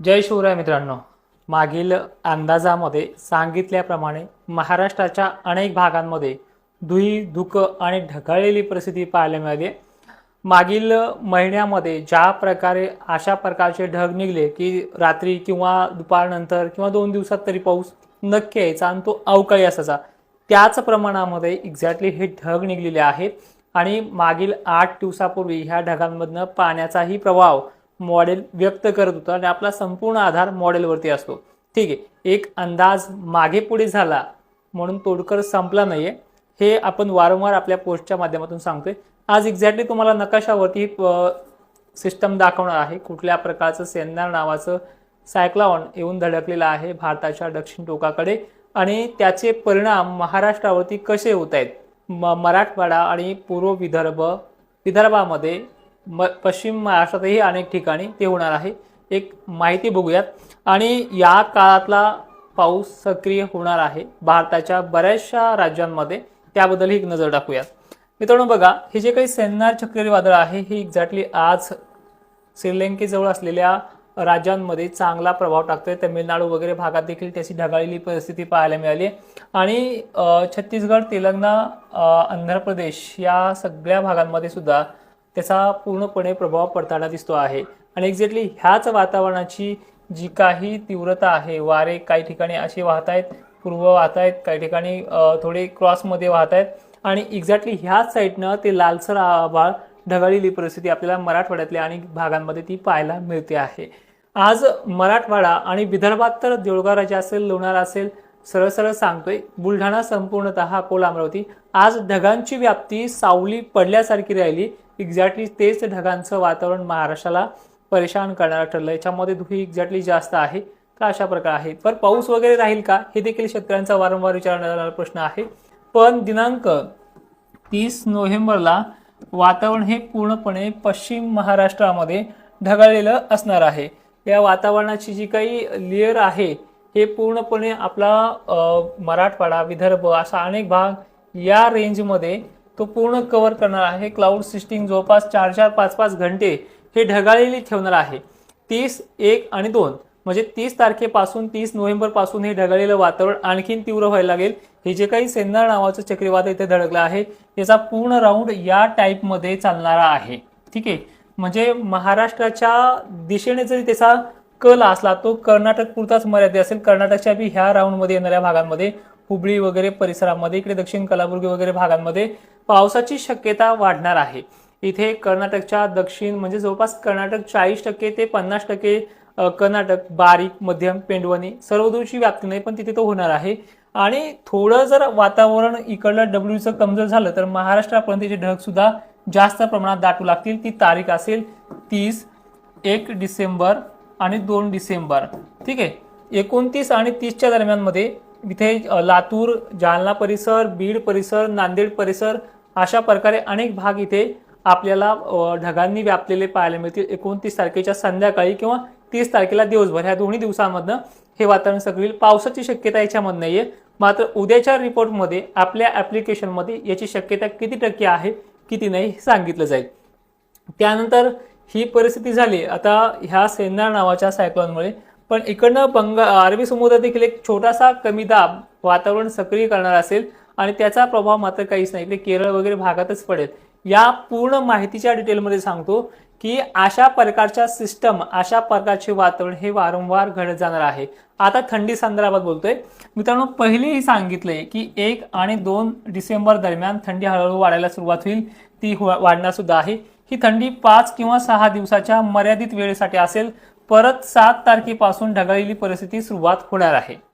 जय शिवराय मित्रांनो. मागील अंदाजामध्ये सांगितल्याप्रमाणे महाराष्ट्राच्या अनेक भागांमध्ये धुई धुकं आणि ढगाळलेली परिस्थिती पाहायला मिळाली. मागील महिन्यामध्ये ज्या प्रकारे अशा प्रकारचे ढग निघले की रात्री किंवा दुपारनंतर किंवा दोन दिवसात तरी पाऊस नक्की यायचा आणि तो अवकाळी असायचा. त्याच प्रमाणामध्ये एक्झॅक्टली हे ढग निघलेले आहेत आणि मागील आठ दिवसापूर्वी ह्या ढगांमधनं पाण्याचाही प्रभाव मॉडेल व्यक्त करत होतं आणि आपला संपूर्ण आधार मॉडेलवरती असतो. ठीक आहे. एक अंदाज मागे पुढे झाला म्हणून तोडकर संपला नाहीये. हे आपण वारंवार आपल्या पोस्टच्या माध्यमातून सांगतोय. आज एक्झॅक्टली तुम्हाला नकाशावरती सिस्टम दाखवणार आहे. कुठल्या प्रकारचं सेन्नार नावाचं सायक्लॉन येऊन धडकलेलं आहे भारताच्या दक्षिण टोकाकडे आणि त्याचे परिणाम महाराष्ट्रावरती कसे होत आहेत? म मराठवाडा आणि पूर्व विदर्भ विदर्भामध्ये म पश्चिम महाराष्ट्रातही अनेक ठिकाणी ते होणार आहे. एक माहिती बघूयात. आणि या काळातला पाऊस सक्रिय होणार आहे भारताच्या बऱ्याचशा राज्यांमध्ये. त्याबद्दल एक नजर टाकूयात. मित्रांनो बघा हे जे काही सेन्नार चक्रीवादळ आहे हे एक्झॅक्टली आज श्रीलंकेजवळ असलेल्या राज्यांमध्ये चांगला प्रभाव टाकतोय. तमिळनाडू वगैरे भागात देखील त्याची ढगाळलेली परिस्थिती पाहायला मिळाली आणि छत्तीसगड तेलंगणा आंध्र प्रदेश या सगळ्या भागांमध्ये सुद्धा त्याचा पूर्णपणे प्रभाव पडताना दिसतो आहे. आणि एक्झॅक्टली ह्याच वातावरणाची जी काही तीव्रता आहे वारे काही ठिकाणी असे वाहत आहेत पूर्व वाहत आहेत काही ठिकाणी थोडे क्रॉसमध्ये वाहत आहेत आणि एक्झॅक्टली ह्याच साईडनं ते लालसर आभाळ ढगाळलेली परिस्थिती आपल्याला मराठवाड्यातल्या अनेक भागांमध्ये ती पाहायला मिळते आहे. आज मराठवाडा आणि विदर्भात तर देऊळगाव राजा असेल लोणार असेल सरळ सरळ सांगतोय बुलढाणा संपूर्णतः अकोला अमरावती. आज ढगांची व्याप्ती सावली पडल्यासारखी राहिली. एक्झॅक्टली तेच ढगांचं वातावरण महाराष्ट्राला परेशान करणारं ठरलं याच्यामध्ये धुळी एक्झॅक्टली जास्त आहे तर अशा प्रकार आहे पण पाऊस वगैरे राहील का? हे देखील शेतकऱ्यांचा वारंवार विचारणारा प्रश्न आहे. पण दिनांक तीस नोव्हेंबरला वातावरण हे पूर्णपणे पश्चिम महाराष्ट्रामध्ये ढगाळलेलं असणार आहे. या वातावरणाची जी काही लेअर आहे हे पूर्णपणे आपला मराठवाडा विदर्भ असा अनेक भाग या रेंजमध्ये तो पूर्ण कव्हर करणार आहे. क्लाउड सिस्टिंग जवळपास चार चार पाच पाच घंटे हे ढगाळलेली ठेवणार आहे. तीस एक आणि दोन म्हणजे तीस तारखेपासून तीस नोव्हेंबरपासून हे ढगाळलेलं वातावरण आणखीन तीव्र व्हायला लागेल. हे जे काही सेन्नार नावाचं चक्रीवादळ इथे धडकलं आहे याचा पूर्ण राऊंड या टाईपमध्ये चालणारा आहे. ठीक आहे? म्हणजे महाराष्ट्राच्या दिशेने जरी त्याचा कल असला तो कर्नाटक पुरताच मर्यादित असेल. कर्नाटकच्या बी ह्या राऊंडमध्ये येणाऱ्या भागांमध्ये हुबळी वगैरे परिसरामध्ये इकडे दक्षिण कलाबुर्गी वगैरे भागांमध्ये पावसाची शक्यता वाढणार आहे. इथे कर्नाटकच्या दक्षिण म्हणजे जवळपास कर्नाटक चाळीस टक्के ते पन्नास टक्के कर्नाटक बारीक मध्यम पेंडवणी सर्वदूरची व्याप्ती नाही पण तिथे तो होणार आहे. आणि थोडं जर वातावरण इकडलं डब्ल्यूचं कमजोर झालं तर महाराष्ट्रापर्यंत जे ढग सुद्धा जास्त प्रमाणात दाटू लागतील. ती तारीख असेल तीस एक डिसेंबर आणि दोन डिसेंबर. ठीक आहे? एकोणतीस आणि तीसच्या दरम्यानमध्ये इथे लातूर जालना परिसर बीड परिसर नांदेड परिसर अशा प्रकारे अनेक भाग इथे आपल्याला ढगांनी व्यापलेले पाहायला मिळतील. एकोणतीस तारखेच्या संध्याकाळी किंवा तीस तारखेला दिवसभर ह्या दोन्ही दिवसांमधनं हे वातावरण सगळी पावसाची शक्यता याच्यामध्ये आहे मात्र उद्याच्या रिपोर्टमध्ये आपल्या ॲप्लिकेशनमध्ये याची शक्यता किती टक्के आहे किती नाही हे सांगितलं जाईल. त्यानंतर ही परिस्थिती झाली. आता ह्या सेन्नार नावाच्या सायक्लॉनमुळे पण इकडनं बंग अरबी समुद्रात देखील एक छोटासा कमी दाब वातावरण सक्रिय करणार असेल आणि त्याचा प्रभाव मात्र काहीच नाही. इकडे केरळ वगैरे भागातच पडेल. या पूर्ण माहितीच्या डिटेलमध्ये सांगतो की अशा प्रकारच्या सिस्टम अशा प्रकारचे वातावरण हे वारंवार घडत जाणार आहे. आता थंडी संदर्भात बोलतोय. मित्रांनो पहिलेही सांगितलंय की एक आणि दोन डिसेंबर दरम्यान थंडी हळूहळू वाढायला सुरुवात होईल. ती वाढणार सुद्धा आहे. ही थंडी पाच किंवा सहा दिवसाच्या मर्यादित वेळेसाठी असेल. परत सात तारखेपासून ढगाळलेली परिस्थिती सुरुवात होणार आहे.